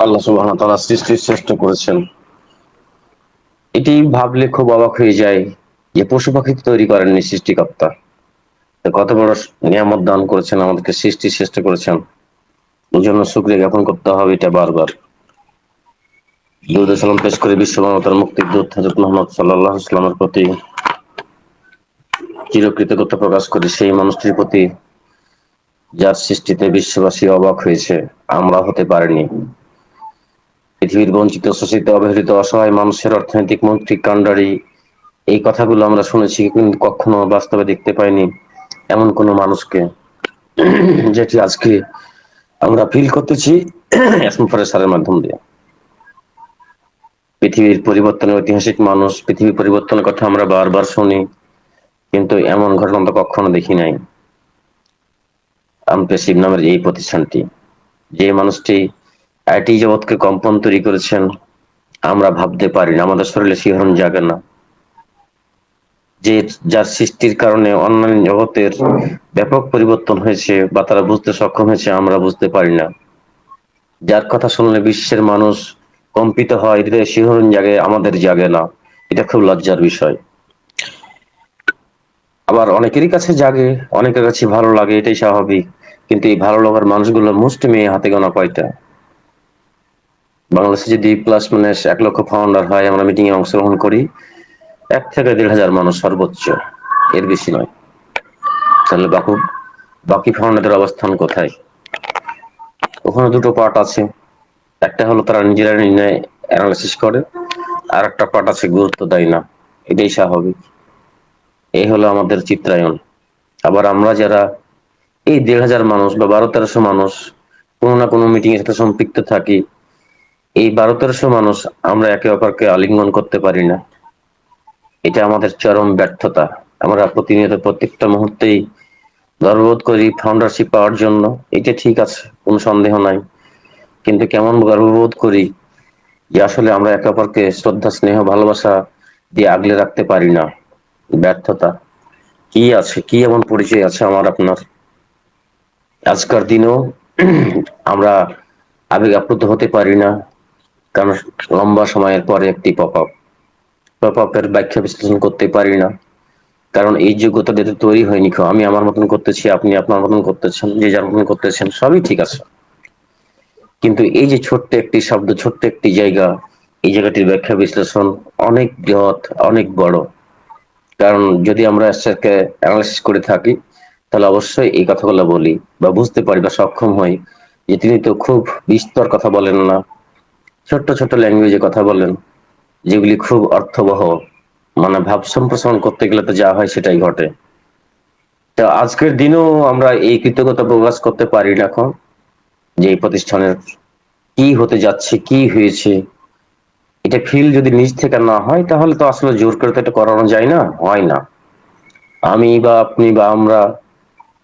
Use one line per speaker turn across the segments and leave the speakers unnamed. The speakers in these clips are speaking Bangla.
আল্লাহ সুবাহ তাআলা সৃষ্টির শ্রেষ্ঠ করেছেন। এটি ভাবলে খুব অবাক হয়ে যায় যে পশু পাখি তৈরি করেননি সৃষ্টিকর্তা। কত বড় নিয়ামত দান করেছেন, আমাদেরকে সৃষ্টি শ্রেষ্ঠ করেছেন। এই জন্য শুক্রিয়া জ্ঞাপন করতে হবে এটা বারবার। সালাম পেশ করে বিশ্ব মানবতার মুক্তির দূত মুহাম্মদ সাল্লাল্লাহু আলাইহি প্রতি চিরকৃতজ্ঞতা প্রকাশ করে সেই মানুষটির প্রতি, যার সৃষ্টিতে বিশ্ববাসী অবাক হয়েছে আমরা হতে পারিনি। পৃথিবীর বঞ্চিত, শোষিত, অবহেলিত, অসহায় মানুষের অর্থনৈতিক মন্ত্রী কাণ্ডারি। এই কথাগুলো আমরা শুনেছি, কিন্তু কখনো বাস্তবে দেখতে পাইনি এমন কোন মানুষকে। যেটি আজকে আমরা ফিল করতেছি সারের মাধ্যম দিয়ে। পৃথিবীর পরিবর্তনের ঐতিহাসিক মানুষ পৃথিবীর পরিবর্তনের কথা আমরা বারবার শুনি, কিন্তু এমন ঘটনা তো কখনো দেখি নাই। আমপ্রেসিভ নামের এই প্রতিষ্ঠানটি, যে মানুষটি আইটি জগৎকে কম্পন তৈরি করেছেন। আমরা ভাবতে পারি না, আমাদের শরীরে শিহরণ জাগে না। যে যার সৃষ্টির কারণে অন্যান্য জগতের ব্যাপক পরিবর্তন হয়েছে বা তারা বুঝতে সক্ষম হয়েছে, আমরা বুঝতে পারি না। যার কথা শুনলে বিশ্বের মানুষ কম্পিত হয়, হৃদয়ে শিহরণ জাগে, আমাদের জাগে না। এটা খুব লজ্জার বিষয়। আবার অনেকেরই কাছে জাগে, অনেকের কাছে ভালো লাগে, এটাই স্বাভাবিক। কিন্তু এই ভালো লাগার মানুষগুলো মুষ্টিমেয় হাতে গোনা কয়টা? বাংলাদেশে যদি প্লাস মানে এক লক্ষ ফাউন্ডার হয়, আমরা মিটিং এ অংশগ্রহণ করি, এক থেকে দেড় হাজার মানুষ সর্বোচ্চ। এর বেশি নয়। তাহলে বাকু বাকি ফাউন্ডারদের অবস্থান কোথায়? ওখানে দুটো পার্ট আছে। একটা হলো তারা নিজেরা নির্ণয় অ্যানালিসিস করে আর একটা পার্ট আছে গুরুত্ব দেয় না। এটাই স্বাভাবিক। এই হলো আমাদের চিত্রায়ন আবার আমরা যারা এই দেড় হাজার মানুষ বা বারো তেরোশো মানুষ কোনো না কোনো মিটিং এর সাথে সম্পৃক্ত থাকি এই বারো তেরোশো মানুষ আমরা একে অপরকে আলিঙ্গন করতে পারি না। এটা আমাদের চরম ব্যর্থতা। আমরা প্রতিনিয়ত প্রত্যেকটা মুহূর্তেই গর্ববোধ করি ফাউন্ডারশিপ পাওয়ার জন্য। এটা ঠিক আছে, কোনো সন্দেহ নাই। কিন্তু কেমন গর্ববোধ করি যে আসলে আমরা একে অপরকে শ্রদ্ধা, স্নেহ, ভালোবাসা দিয়ে আগলে রাখতে পারি না। ব্যর্থতা। কি আছে? কি এমন পরিচয় আছে আমার, আপনার? আজকার দিনেও আমরা আবেগ আপ্লুত হতে পারি না। কারণ লম্বা সময়ের পরে একটি পপ আপ পপ আপের ব্যাখ্যা বিশ্লেষণ করতে পারি না। কারণ এই যোগ্যতা যেহেতু তৈরি হয়নি আমি আমার মতন করতেছি, আপনি আপনার মতন করতেছেন, যে যার মতন করতেছেন, সবই ঠিক আছে। কিন্তু এই যে ছোট্ট একটি শব্দ, ছোট্ট একটি জায়গা, এই জায়গাটির ব্যাখ্যা বিশ্লেষণ অনেক বৃহৎ, অনেক বড়। কারণ যদি আমরা সেটাকে অ্যানালাইসিস করে থাকি, তাহলে অবশ্যই এই কথাগুলো বলি বা বুঝতে পারি বা সক্ষম হই যে তিনি তো খুব বিস্তর কথা বলেন না। ছোট্ট ছোট্ট ল্যাঙ্গুয়েজে কথা বলেন, যেগুলি খুব অর্থবহ। মানে ভাব সম্প্রসারণ করতে গেলে তো যা হয় সেটাই ঘটে। তো আজকের দিনেও আমরা এই কৃতজ্ঞতা প্রকাশ করতে পারি না এখন, যে এই প্রতিষ্ঠানের কি হতে যাচ্ছে, কি হয়েছে। এটা ফিল যদি নিজ থেকে না হয়, তাহলে তো আসলে জোর করে তো এটা করানো যায় না, হয় না। আমি বা আপনি বা আমরা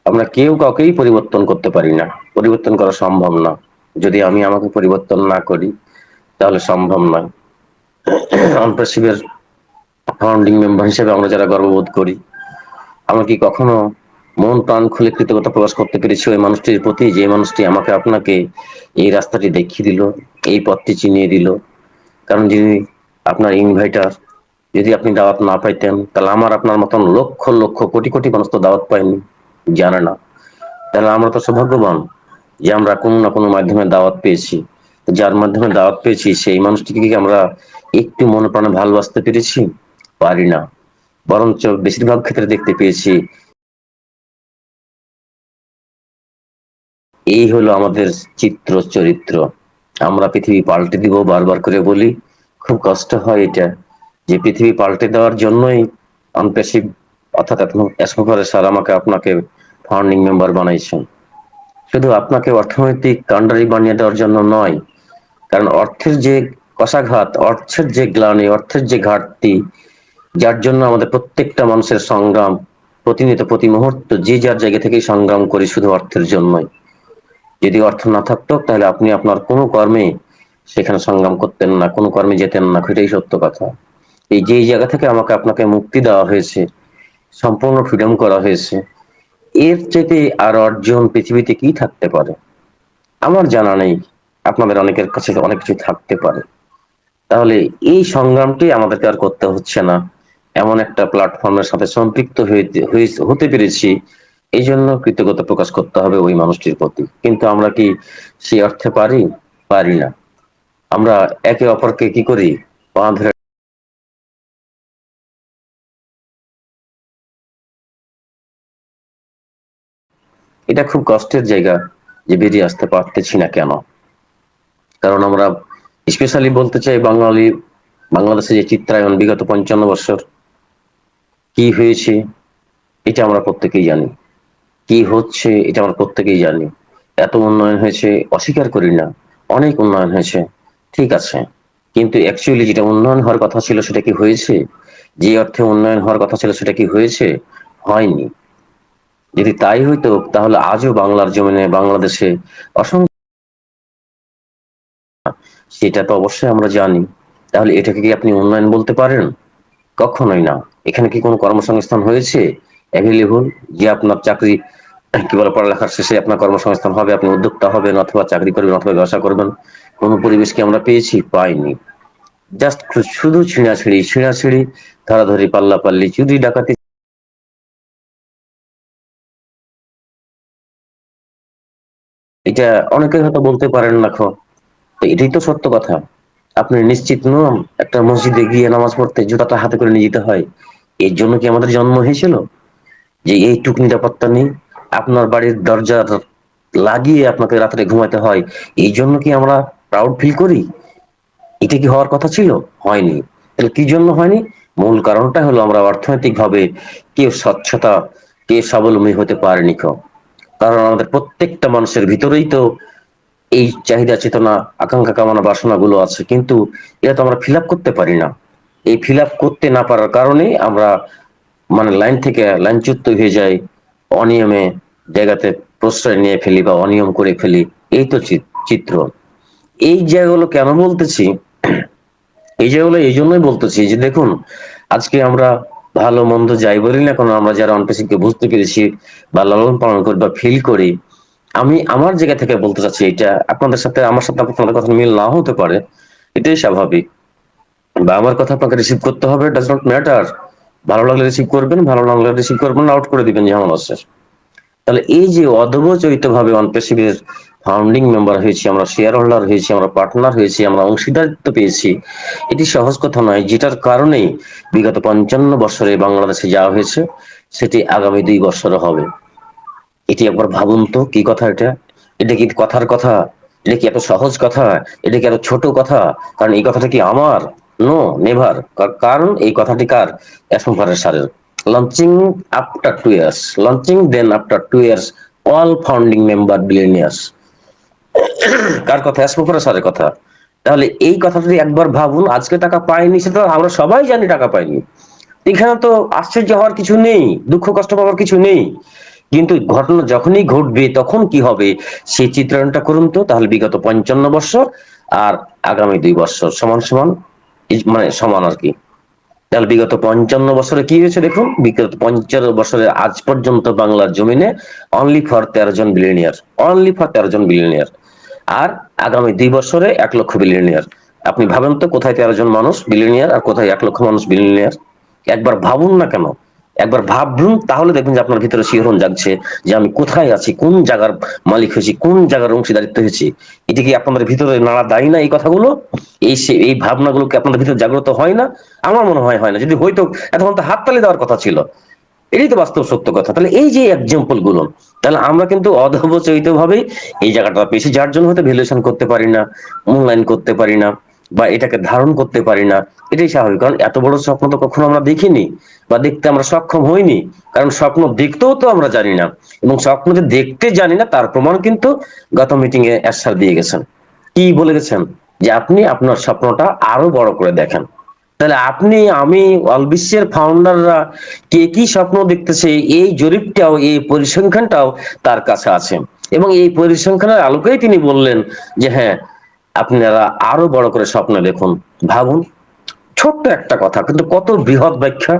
আমরা কেউ কাউকেই পরিবর্তন করতে পারি না। পরিবর্তন করা সম্ভব না। যদি আমি আমাকে পরিবর্তন না করি তাহলে সম্ভব নয়। অন্তর্শিবের ফাউন্ডিং মেম্বার হিসেবে আমরা যারা গর্ববোধ করি, আমরা কি কখনো মন প্রাণ খুলে কৃতজ্ঞতা প্রকাশ করতে পেরেছি ওই মানুষটির প্রতি, যে মানুষটি আমাকে আপনাকে এই রাস্তাটি দেখিয়ে দিল, এই পথটি চিনিয়ে দিল? কারণ যিনি আপনার ইনভাইটার যদি আপনি দাওয়াত না পাইতেন, তাহলে আমার আপনার মতন লক্ষ লক্ষ কোটি কোটি মানুষ তো দাওয়াত পায়নি, জানে না। তাহলে আমরা তো সৌভাগ্যবান যে আমরা কোনো না কোনো মাধ্যমে দাওয়াত পেয়েছি। যার মাধ্যমে দাওয়াত পেয়েছি, সেই মানুষটিকে কি আমরা একটু মনে প্রাণে ভালোবাসতে পেরেছি? পারি না। বরঞ্চ বেশিরভাগ ক্ষেত্রে দেখতে পেয়েছি, এই হলো আমাদের চিত্র, চরিত্র। আমরা পৃথিবী পাল্টে দিব, বারবার করে বলি, খুব কষ্ট হয় এটা, যে পৃথিবী পাল্টে দেওয়ার জন্যই আনপেসিভ অর্থাৎ এসমকারে স্যার আমাকে আপনাকে ফাউন্ডিং মেম্বার বানাইছেন। শুধু আপনাকে অর্থনৈতিক কাণ্ডারি বানিয়ে দেওয়ার জন্য নয় কারণ অর্থের যে কষাঘাত, অর্থের যে গ্লানি, অর্থের যে ঘাটতি, যার জন্য আমাদের প্রত্যেকটা মানুষের সংগ্রাম প্রতিনিয়ত প্রতি মুহূর্ত, যে যার জায়গা থেকেই সংগ্রাম করি শুধু অর্থের জন্যই। যদি অর্থ না থাকতো, তাহলে আপনি আপনার কোনো কর্মে সেখানে সংগ্রাম করতেন না, কোনো কর্মে যেতেন না, সেটাই সত্য কথা। এই যে জায়গা থেকে আমাকে আপনাকে মুক্তি দেওয়া হয়েছে, সম্পূর্ণ ফ্রিডম করা হয়েছে, এর চাইতে আর অর্জন পৃথিবীতে কি থাকতে পারে? আমার জানা নেই। আপনাদের অনেকের কাছে অনেক কিছু থাকতে পারে। তাহলে এই সংগ্রামটি আমাদেরকে আর করতে হচ্ছে না। এমন একটা প্ল্যাটফর্মের সাথে সম্পৃক্ত হতে পেরেছি। এই জন্য কৃতজ্ঞতা প্রকাশ করতে হবে ওই মানুষটির প্রতি। কিন্তু আমরা কি সেই অর্থে পারি? পারি না। আমরা একে অপরকে কি করি? পা এটা খুব কষ্টের জায়গা যে বেরিয়ে আসতে পারতেছি না কেন? কারণ আমরা স্পেশালি বলতে চাই বাঙালি, বাংলাদেশে যে চিত্রায়ন বিগত পঞ্চান্ন বছর, কি হয়েছে, এটা আমরা প্রত্যেকেই জানি। কি হচ্ছে, এটা আমরা প্রত্যেকেই জানি। এত উন্নয়ন হয়েছে, অস্বীকার করি না। অনেক উন্নয়ন হয়েছে, ঠিক আছে। কিন্তু অ্যাকচুয়ালি যেটা উন্নয়ন হওয়ার কথা ছিল, সেটা কি হয়েছে? যে অর্থে উন্নয়ন হওয়ার কথা ছিল, সেটা কি হয়েছে? হয়নি। যদি তাই হইতো, তাহলে আজও বাংলার জমিনে, বাংলাদেশে অসংখ্য সেটা তো অবশ্যই আমরা জানি। তাহলে এটাকে কি আপনি উন্নয়ন বলতে পারেন? কখনোই না। এখানে কি কোনো কর্মসংস্থান হয়েছে? অ্যাভেলেবল যে আপনার চাকরি, কি বলে, পড়ালেখার শেষে আপনার কর্মসংস্থান হবে, আপনি উদ্যোক্তা হবেন অথবা চাকরি করবেন অথবা ব্যবসা করবেন, কোনো পরিবেশ কি আমরা পেয়েছি? পাইনি। জাস্ট শুধু ছিঁড়াছিড়ি ছিঁড়াছিড়ি, ধরাধরি পাল্লা পাল্লি চুরি, ডাকাতি। এটা অনেকে হয়তো বলতে পারেন না খো এটাই তো সত্য কথা। আপনি নিশ্চিত নন, একটা মসজিদে গিয়ে নামাজ পড়তে জুতাটা হাতে করে নিয়ে যেতে হয়। এর জন্য কি আমাদের জন্ম হয়েছিল? যে এইটুক নিরাপত্তা নেই, আপনার বাড়ির দরজা লাগিয়ে আপনাকে রাত্রে ঘুমাতে হয়, এই জন্য কি আমরা প্রাউড ফিল করি? এটা কি হওয়ার কথা ছিল? হয়নি। তাহলে কি জন্য হয়নি? মূল কারণটা হলো আমরা অর্থনৈতিক ভাবে কেউ স্বচ্ছতা কে স্বাবলম্বী হতে পারেনি কারণ আমাদের প্রত্যেকটা মানুষের ভিতরেই তো এই চাহিদা, চেতনা, আকাঙ্ক্ষা, কামনা বাসনা গুলো আছে, কিন্তু এটা তো আমরা ফিল করতে পারি না। এই ফিল করতে না পারার কারণে আমরা মানে লাইন থেকে লাইনচ্যুত হয়ে যাই, অনিয়মে জায়গাতে প্রশ্রয় নিয়ে ফেলি বা অনিয়ম করে ফেলি। এই তো চিত্র। এই জায়গাগুলো কেন বলতেছি? এই জায়গাগুলো এই জন্যই বলতেছি যে দেখুন, আজকে আমরা ভালো, মন্দ যাই বলি না কোনো, আমরা যারা অনপেশিককে বুঝতে পেরেছি বা লালন পালন করি বা ফিল করি আমি আমার জায়গা থেকে বলতে চাচ্ছি এটা, আপনাদের সাথে, আমার সাথে আপনাদের কথা মিল না হতে পারে, এটাই স্বাভাবিক। বা আমার কথা আপনাকে রিসিভ করতে হবে ডাজ নট ম্যাটার ভালো লাগলে রিসিভ করবেন, ভালো লাগলে রিসিভ করবেন আউট করে দিবেন যেমন আছে তাহলে এই যে অধবচরিত ভাবে অনপেসিভের ফাউন্ডিং মেম্বার হয়েছি আমরা শেয়ার হোল্ডার হয়েছি আমরা পার্টনার হয়েছি আমরা, অংশীদারিত্ব পেয়েছি, এটি সহজ কথা নয়, যেটার কারণেই বিগত পঞ্চান্ন বছরে বাংলাদেশে যাওয়া হয়েছে, সেটি আগামী দুই বছরে হবে। এটি একবার ভাবুন তো, কি কথা এটা? এটা কি কথার কথা? এটা কি এত সহজ কথা? এটা কি এত ছোট কথা? কারণ এই কথাটা কি আমার? No, never. কারণ এই কথাটি কার? অ্যাসমফারের সারের। Launching after two years launching then after two years all founding member billionaires কার কথা? অ্যাসমফারের সারের কথা। তাহলে এই কথাটা একবার ভাবুন, আজকে টাকা পাইনি সেটা আমরা সবাই জানি টাকা পাইনি। এখানে তো আশ্চর্য হওয়ার কিছু নেই, দুঃখ কষ্ট পাওয়ার কিছু নেই। কিন্তু ঘটনা যখনই ঘটবে, তখন কি হবে? সেই চিত্রায়নটা করুন তো, তাহলে বিগত পঞ্চান্ন বছর আর আগামী দুই বছর। সমান সমান মানে সমান আর কি। তাহলে বিগত পঞ্চান্ন বছরে কি হয়েছে দেখুন? বিগত পঞ্চান্ন বছরে আজ পর্যন্ত বাংলার জমিনে অনলি ফর তেরো জন বিলিয়নিয়ার অনলি ফর তেরো জন বিলিয়নিয়ার আর আগামী দুই বছরে এক লক্ষ বিলিয়নিয়ার আপনি ভাবেন তো কোথায় তেরো জন মানুষ বিলিয়নিয়ার আর কোথায় এক লক্ষ মানুষ বিলিয়নিয়ার একবার ভাবুন না কেন? একবার ভাবুন তাহলে দেখবেন যে আপনার ভিতরে শিহরণ জাগছে যে আমি কোথায় আছি, কোন জায়গার মালিক হয়েছি, কোন জায়গার অংশীদারিত্ব হয়েছি। এটি কি আপনাদের ভিতরে নাড়া দেয় না এই কথাগুলো? এই এই ভাবনাগুলো কি আপনাদের ভিতরে জাগ্রত হয় না? আমার মনে হয় হয় না। যদি হয়তো এতক্ষণ তো হাততালি দেওয়ার কথা ছিল। এটাই তো বাস্তব সত্য কথা। তাহলে এই যে এক্সাম্পলগুলো তাহলে আমরা কিন্তু অধবচরিত ভাবেই এই জায়গাটা পেয়েছি, যার জন্য হয়তো ভ্যালুয়েশন করতে পারি না, মূল্যায়ন করতে পারি না। বা এটাকে ধারণ করতে পারি না, এটাই স্বাভাবিক। কারণ এত বড় স্বপ্ন তো কখনো আমরা দেখিনি বা দেখতে আমরা সক্ষম হইনি। কারণ স্বপ্ন দেখতেও তো আমরা জানি না। এবং স্বপ্ন যে দেখতে জানি না, তার প্রমাণ কিন্তু গত মিটিং এ এরশাদ দিয়ে গেছেন। কি বলে গেছেন? যে আপনি আপনার স্বপ্নটা আরও বড় করে দেখেন। তাহলে আপনি, আমি অলবিশ্বের ফাউন্ডাররা কে কি স্বপ্ন দেখতেছে, এই জরিপটাও, এই পরিসংখ্যানটাও তার কাছে আছে। এবং এই পরিসংখ্যানের আলোকেই তিনি বললেন যে হ্যাঁ আপনারা আরও বড় করে স্বপ্ন দেখুন, ভাবুন। ছোট্ট একটা কথা, কিন্তু কত বৃহৎ ব্যাখ্যা।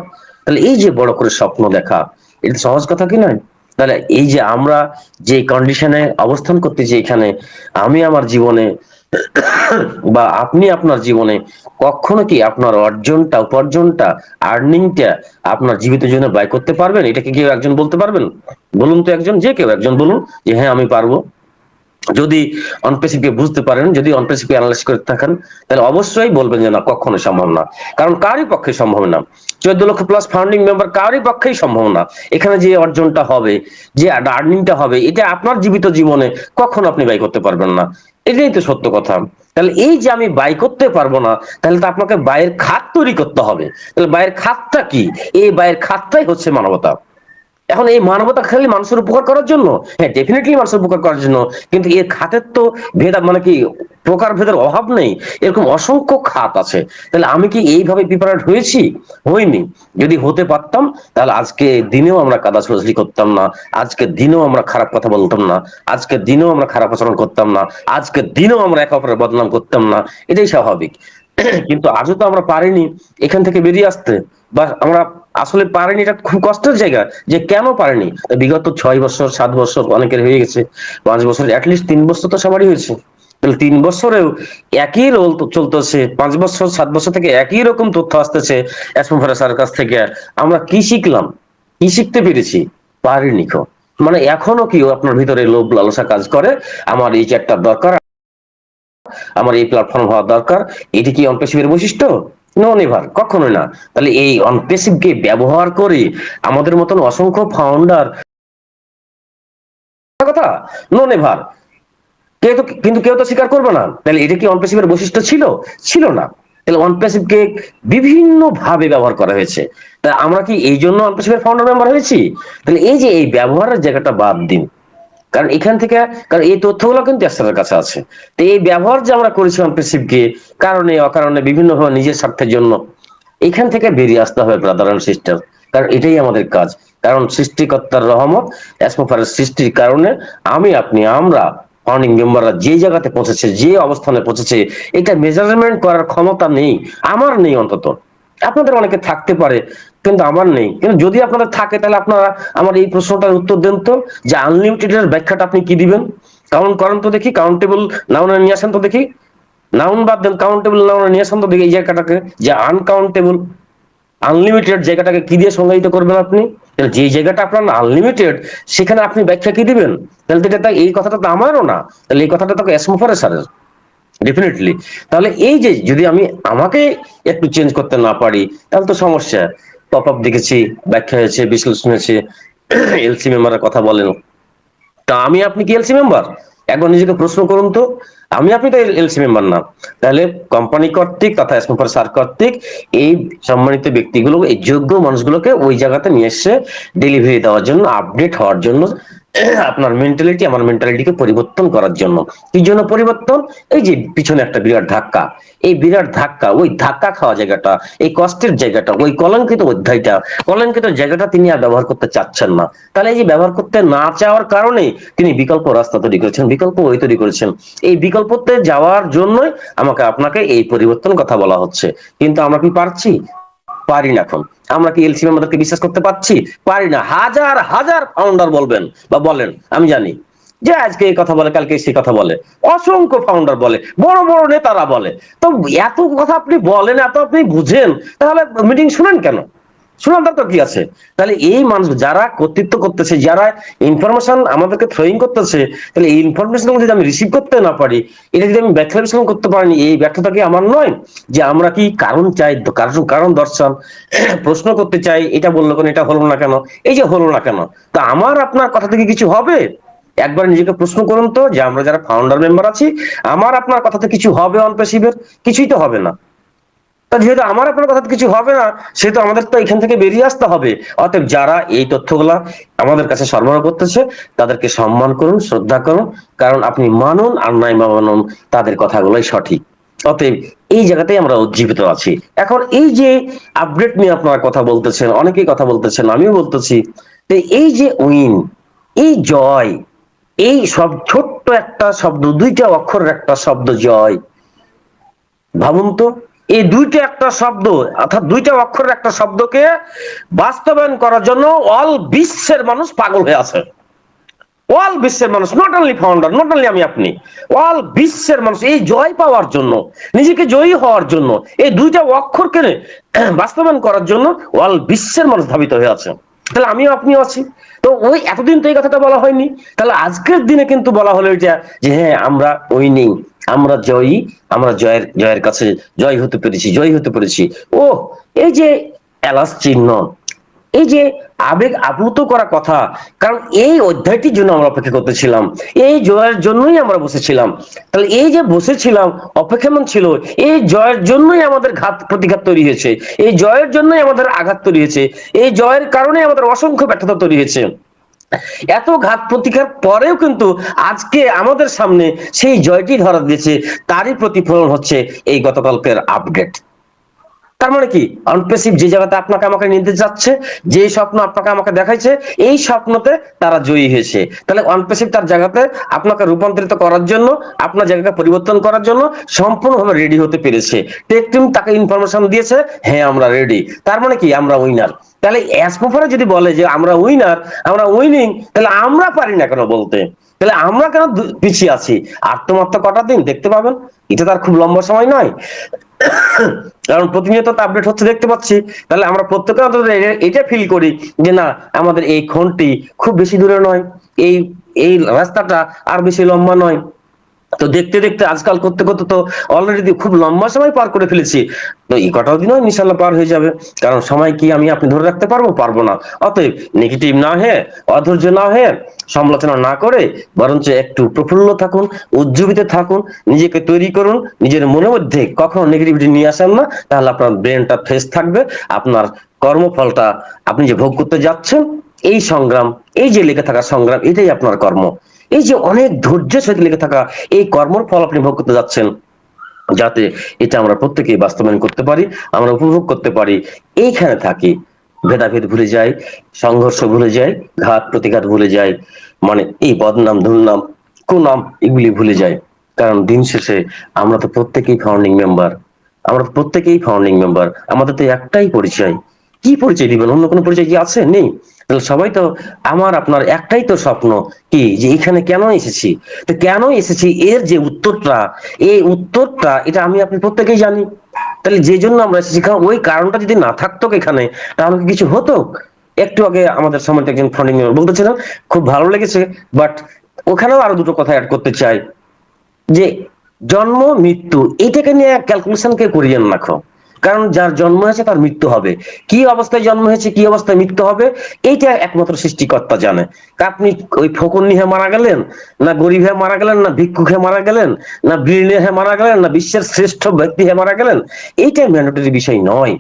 তাহলে এই যে বড় করে স্বপ্ন দেখা, এটা সহজ কথা কি নয়? তাহলে এই যে আমরা যে কন্ডিশনে অবস্থান করতেছি এখানে, আমি আমার জীবনে বা আপনি আপনার জীবনে কখনো কি আপনার অর্জনটা, উপার্জনটা আর্নিংটা আপনার জীবিত জীবনে ব্যয় করতে পারবেন? এটাকে কেউ একজন বলতে পারবেন? বলুন তো একজন, যে কেউ একজন বলুন যে হ্যাঁ আমি পারব। যদি অনপেসিভকে বুঝতে পারেন, যদি অনপেসিভকে অ্যানালাইজ করে থাকেন, তাহলে অবশ্যই বলবেন যে না, কখনো সম্ভব না। কারণ কারই পক্ষে সম্ভব না। চোদ্দ লক্ষ প্লাস ফাউন্ডিং মেম্বার কারই পক্ষেই সম্ভব না। এখানে যে অর্জনটা হবে, যে আর্নিংটা হবে, এটা আপনার জীবিত জীবনে কখনো আপনি ব্যয় করতে পারবেন না। এটাই তো সত্য কথা। তাহলে এই যে আমি ব্যয় করতে পারব না, তাহলে তো আপনাকে ব্যয়ের খাত তৈরি করতে হবে। তাহলে ব্যয়ের খাতটা কি? এই ব্যয়ের খাতটাই হচ্ছে মানবতা। এখন এই মানবতা খালি মানুষের উপকার করার জন্য? হ্যাঁ ডেফিনেটলি মানুষের উপকার করার জন্য, কিন্তু এর খাতের তো ভেদ মানে কি, প্রকার ভেদের অভাব নেই। এরকম অসংখ্য খাত আছে। তাহলে আমি কি এইভাবে প্রিপারেড হয়েছি? হইনি। যদি হতে পারতাম, তাহলে আজকে দিনেও আমরা কাদা ছোড়াছুড়ি করতাম না। আজকে দিনেও আমরা খারাপ কথা বলতাম না। আজকে দিনেও আমরা খারাপ আচরণ করতাম না। আজকে দিনেও আমরা একে অপরের বদনাম করতাম না। এটাই স্বাভাবিক। কিন্তু আজও তো আমরা পারিনি এখান থেকে বেরিয়ে আসতে। বা আমরা আসলে পারেনি, এটা খুব কষ্টের জায়গা যে কেন পারেনি? বিগত ছয় বছর, সাত বছর, অনেকের হয়ে গেছে, পাঁচ বছর অ্যাটলিস্ট তিন বছর তো সবারই হয়েছে। তাহলে তিন বছরেও একই রোল চলতেছে, পাঁচ বছর, সাত বছর থেকে একই রকম তথ্য আসতেছে স্যারের কাছ থেকে। আমরা কি শিখলাম? কি শিখতে পেরেছি? পারিনি মানে এখনও কি আপনার ভিতরে লোভ, লালসা কাজ করে, আমার এই চ্যাটটা দরকার, আমার এই প্ল্যাটফর্ম হওয়া দরকার, এটি কি অনপেসিভের বৈশিষ্ট্য? নো নেভার কখনোই না। তাহলে এই অনপেসিভকে ব্যবহার করে আমাদের মতন অসংখ্য ফাউন্ডার কথা? নো নেভার কেউ তো, কিন্তু কেউ তো স্বীকার করবে না। তাহলে এটা কি অনপেসিভের বৈশিষ্ট্য ছিল? ছিল না। তাহলে অনপেসিভকে বিভিন্ন ভাবে ব্যবহার করা হয়েছে। তা আমরা কি এই জন্য অনপেসিভের ফাউন্ডার মেম্বার হয়েছি? তাহলে এই যে এই ব্যবহারের জায়গাটা বাদ দিন। কারণ এখান থেকে, কারণ এই তথ্যগুলো কিন্তু এসআর কাছে আছে। তো এই ব্যবহার যে আমরা করেছি অনপ্রেসিভকে কারণে, অকারণে বিভিন্ন ভাবে নিজের স্বার্থের জন্য, এখান থেকে বেরিয়ে আসতে হবে ব্রাদার অ্যান্ড সিস্টার কারণ এটাই আমাদের কাজ। কারণ সৃষ্টিকর্তার রহমত অ্যাসমোফারের সৃষ্টির কারণে আমি, আপনি, আমরা ফাউন্ডিং মেম্বাররা যে জায়গাতে পৌঁছেছে, যে অবস্থানে পৌঁছেছে, এটা মেজারমেন্ট করার ক্ষমতা নেই, আমার নেই অন্তত। আপনাদের অনেকে থাকতে পারে কিন্তু আমার নেই। কিন্তু যদি আপনাদের থাকে, তাহলে আপনারা আমার এই প্রশ্নটার উত্তর দেন তো, যে আনলিমিটেড এর ব্যাখ্যাটা আপনি কি দিবেন? কারণ করেন তো দেখি কাউন্টেবল নাউনে নিয়ে আসেন তো দেখি। নাউন বাদ দেন কাউন্টেবল নাউনে নিয়ে আসেন তো দেখি এই জায়গাটাকে, যে আনকাউন্টেবল আনলিমিটেড জায়গাটাকে কি দিয়ে সংজ্ঞায়িত করবেন আপনি? যে জায়গাটা আপনার আনলিমিটেড সেখানে আপনি ব্যাখ্যা কি দিবেন? তাহলে এটা এই কথাটা তো আমারও না। তাহলে এই কথাটা তো এসমোফারে স্যারের। ডেফিনেটলি তাহলে এই যে যদি আমি, আমাকে একটু চেঞ্জ করতে না পারি, তাহলে তো সমস্যা। পপ আপ দেখেছি ব্যাখ্যা হয়েছে বিশ্লেষণ হয়েছে এলসি মেম্বারের কথা বলেন। তা আমি আপনি কি এলসি মেম্বার একবার নিজেকে প্রশ্ন করুন তো, আমি আপনি তো এলসি মেম্বার না। তাহলে কোম্পানি কর্তৃক তথা এসমপার সার কর্তৃক এই সম্মানিত ব্যক্তিগুলো এই যোগ্য মানুষগুলোকে ওই জায়গাতে নিয়ে এসে ডেলিভারি দেওয়ার জন্য আপডেট হওয়ার জন্য আপনার মেন্টালিটি আমার মেন্টালিটিকে পরিবর্তন করার জন্য। কি জন্য পরিবর্তন? এই যে পিছনে একটা বিরাট ধাক্কা। এই বিরাট ধাক্কা, ওই ধাক্কা খাওয়া জায়গাটা, এই কষ্টের জায়গাটা, ওই কলঙ্কিত অধ্যায়টা, কলঙ্কিত জায়গাটা তিনি আর ব্যবহার করতে চাচ্ছেন না। তাহলে এই যে ব্যবহার করতে না চাওয়ার কারণে তিনি বিকল্প রাস্তা তৈরি করেছেন, বিকল্প ওই তৈরি করেছেন। এই বিকল্পতে যাওয়ার জন্যই আমাকে আপনাকে এই পরিবর্তন কথা বলা হচ্ছে। কিন্তু আমরা কি পারছি? পারি না এখন। আমরা কি এলসি আমাদেরকে বিশ্বাস করতে পারছি? পারি না। হাজার হাজার ফাউন্ডার বলবেন বা বলেন, আমি জানি। যে আজকে এই কথা বলে, কালকে সে কথা বলে। অসংখ্য ফাউন্ডার বলে, বড় বড় নেতারা বলে। তো এত কথা আপনি বলেন, এত আপনি বুঝেন, তাহলে মিটিং শুনেন কেন? শোনার দরকার কি আছে? তাহলে এই মানুষ যারা কর্তৃত্ব করতেছে, যারা ইনফরমেশন আমাদেরকে থ্রোয়িং করতেছে, তাহলে এই ইনফরমেশন যদি আমি রিসিভ করতে না পারি, এটা যদি আমি ব্যাখ্যা বিশ্লেষণ করতে পারিনি, এই ব্যর্থতা কি আমার নয়? যে আমরা কি কারণ চাই কারণ কারণ দর্শন, প্রশ্ন করতে চাই, এটা বলল কেন, এটা হলো না কেন, এই যে হলো না কেন, তা আমার আপনার কথা থেকে কিছু হবে? একবার নিজেকে প্রশ্ন করুন তো, যে আমরা যারা ফাউন্ডার মেম্বার আছি, আমার আপনার কথাতে কিছু হবে অনপেসিভের কিছুই তো হবে না। তা যেহেতু আমার আপনার কথা কিছু হবে না, সেহেতু আমাদের তো এখান থেকে বেরিয়ে আসতে হবে। অতএব যারা এই তথ্যগুলা আমাদের কাছে সরবরাহ করতেছে, তাদেরকে সম্মান করুন, শ্রদ্ধা করুন, কারণ আপনি মানুন আর নাই মানুন, তাদের কথাগুলোই সঠিক। অতএব এই জায়গাতেই আমরা উজ্জীবিত আছি। এখন এই যে আপডেট নিয়ে আপনারা কথা বলতেছেন, অনেকেই কথা বলতেছেন, আমিও বলতেছি এই যে উইন, এই জয়, এই সব ছোট্ট একটা শব্দ, দুইটা অক্ষরের একটা শব্দ জয়, ভাবুন তো এই দুইটা একটা শব্দ, অর্থাৎ দুইটা অক্ষরের একটা শব্দকে বাস্তবায়ন করার জন্য অল বিশ্বের মানুষ পাগল হয়ে আছে। অল বিশ্বের মানুষ not only founder not only আমি আপনি, অল বিশ্বের মানুষ, এই জয় পাওয়ার জন্য, নিজেকে জয়ী হওয়ার জন্য, এই দুইটা অক্ষরকে বাস্তবায়ন করার জন্য অল বিশ্বের মানুষ ধাবিত হয়ে আছে। তাহলে আমিও আপনিও আছি। তো ওই এতদিন তো এই কথাটা বলা হয়নি। তাহলে আজকের দিনে কিন্তু বলা হলো এটা যে হ্যাঁ আমরা উইনিং আমরা জয়ী, আমরা জয়ের জয়ের কাছে জয় হতে পেরেছি, জয় হতে পেরেছি। ও, এই যে এলাস চিহ্ন, এই যে আবেগ আপ্লুত করা কথা, কারণ এই অধ্যায়টির জন্য আমরা অপেক্ষা করতেছিলাম, এই জয়ের জন্যই আমরা বসেছিলাম। তাহলে এই যে বসেছিলাম, অপেক্ষামান ছিল, এই জয়ের জন্যই আমাদের ঘাত, প্রতিঘাত তৈরি হয়েছে, এই জয়ের জন্যই আমাদের আঘাত তৈরি হয়েছে, এই জয়ের কারণে আমাদের অসংখ্য ব্যর্থতা তৈরি হয়েছে। এত ঘাত প্রতিকার পরেও কিন্তু আজকে আমাদের সামনে সেই জয়টি ধরা দিয়েছে, তারই প্রতিফলন হচ্ছে এই গতকালকের আপডেট তার মানে কি? অনপেসিভ যে জায়গাতে আপনাকে আমাকে নিতে যাচ্ছে যে স্বপ্ন আপনাকে আমাকে দেখাইছে, এই স্বপ্নতে তারা জয়ী হয়েছে। তাহলে অনপেসিভ তার জায়গাতে আপনাকে রূপান্তরিত করার জন্য, আপনার জায়গাকে পরিবর্তন করার জন্য সম্পূর্ণভাবে রেডি হতে পেরেছে। টেক টিম তাকে ইনফরমেশন দিয়েছে হ্যাঁ আমরা রেডি তার মানে কি? আমরা উইনার তাহলে অ্যাসমোফারে যদি বলে যে আমরা উইনার আমরা উইনিং তাহলে আমরা পারি না কেন বলতে? তাহলে আমরা কেন পিছিয়ে আছি? আর তো মাত্র কটা দিন? দেখতে পাবেন। এটা তার খুব লম্বা সময় নয়। কারণ প্রতিনিয়ত আপডেট হচ্ছে, দেখতে পাচ্ছি। তাহলে আমরা প্রত্যেকে অন্তত এটা ফিল করি যে না, আমাদের এই খনটি খুব বেশি দূরে নয়। এই এই রাস্তাটা আর বেশি লম্বা নয়। তো দেখতে দেখতে আজকাল করতে করতে তো অলরেডি খুব লম্বা সময় পার করে ফেলেছি। তো এই কটাও দিনও ইনশাল্লাহ পার হয়ে যাবে। কারণ সময় কি আমি আপনি ধরে রাখতে পারব? পারব না। অতএব নেগেটিভ না হয়ে, অধৈর্য না হয়ে সমালোচনা না করে, বরঞ্চ একটু প্রফুল্ল থাকুন, উজ্জীবিত থাকুন, নিজেকে তৈরি করুন, নিজের মনের মধ্যে কখনো নেগেটিভিটি নিয়ে আসেন না, তাহলে আপনার ব্রেনটা ফ্রেশ থাকবে, আপনার কর্মফলটা আপনি যে ভোগ করতে যাচ্ছেন, এই সংগ্রাম, এই যে লেগে থাকা সংগ্রাম, এটাই আপনার কর্ম। এই যে অনেক ধৈর্যের সাথে লেগে থাকা এই কর্মর ফল আপনি ভোগ করতে যাচ্ছেন, যাতে এটা আমরা প্রত্যেকেই বাস্তবায়ন করতে পারি, আমরা উপভোগ করতে পারি। এইখানে থাকি। ভেদাভেদ ভুলে যাই, সংঘর্ষ ভুলে যাই, ঘাত প্রতিঘাত ভুলে যাই মানে এই বদনাম, দুর্নাম, কুনাম এগুলি ভুলে যাই। কারণ দিন শেষে আমরা তো প্রত্যেকেই ফাউন্ডিং মেম্বার আমরা তো প্রত্যেকেই ফাউন্ডিং মেম্বার আমাদের তো একটাই পরিচয় কি পরিচয় দিবেন? অন্য কোনো পরিচয় কি আছে? নেই? তাহলে সবাই তো আমার, আপনার একটাই তো স্বপ্ন কি? যে এখানে কেন এসেছি? তো কেন এসেছি? এর যে উত্তরটা, এই উত্তরটা, এটা আমি, আপনি প্রত্যেকেই জানি। তাহলে যে জন্য আমরা এসেছি, কারণ ওই কারণটা যদি না থাকতো এখানে, তাহলে কিছু হতো? একটু আগে আমাদের সমাজে একজন মেম্বার বলতেছিলাম খুব ভালো লেগেছে, বাট ওখানেও আরও দুটো কথা অ্যাড করতে চাই। যে জন্ম, মৃত্যু, এটাকে নিয়ে ক্যালকুলেশন কে করিয়েন রাখো কারণ যার জন্ম হয়েছে তার মৃত্যু হবে। কি অবস্থায় জন্ম হয়েছে, কি অবস্থায় মৃত্যু হবে, এইটা একমাত্র সৃষ্টিকর্তা জানে। আপনি ওই ফকুন হয়ে মারা গেলেন, না গরিব হয়ে মারা গেলেন, না ভিক্ষুক হয়ে মারা গেলেন, না বীর্ণে হয়ে মারা গেলেন, না বিশ্বের শ্রেষ্ঠ ব্যক্তি হয়ে মারা গেলেন, এইটাই ম্যান্ডেটরি বিষয় নয়।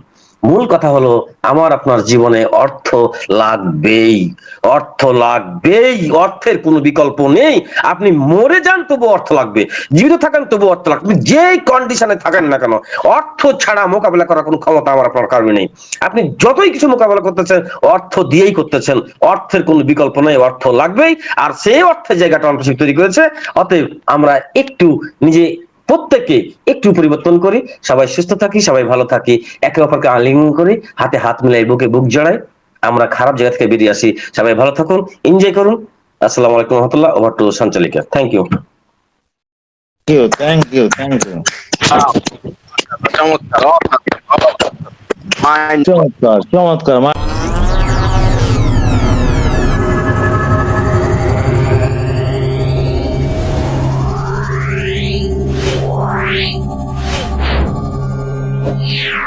মূল কথা হলো, আমার আপনার জীবনে অর্থ লাগবেই অর্থ লাগবেই, অর্থের কোনো বিকল্প নেই। আপনি মরে যান, তবু অর্থ লাগবে। জীবিত থাকেন, তবু অর্থ লাগবে। যেই কন্ডিশনে থাকেন না কেন, অর্থ ছাড়া মোকাবিলা করার কোনো ক্ষমতা আমার আপনার কারণে নেই। আপনি যতই কিছু মোকাবিলা করতেছেন, অর্থ দিয়েই করতেছেন। অর্থের কোনো বিকল্প নেই, অর্থ লাগবেই। আর সেই অর্থের জায়গাটা অন্তর্শিক তৈরি করেছে। অতএব আমরা একটু নিজে প্রত্যেকে একটু পরিবর্তন করি সবাই সুস্থ থাকি সবাই ভালো থাকি একে অপরকে আলিঙ্গন করি হাতে হাত মিলাই বুকে বুক জড়াই আমরা খারাপ জায়গা থেকে বেরিয়ে আসি। সবাই ভালো থাকুন এনজয় করুন। আসসালামু আলাইকুম রহমতুল্লাহ over to সঞ্চালিকা। Thank you
thank you, thank you.
চমৎকার
চমৎকার
Yeah.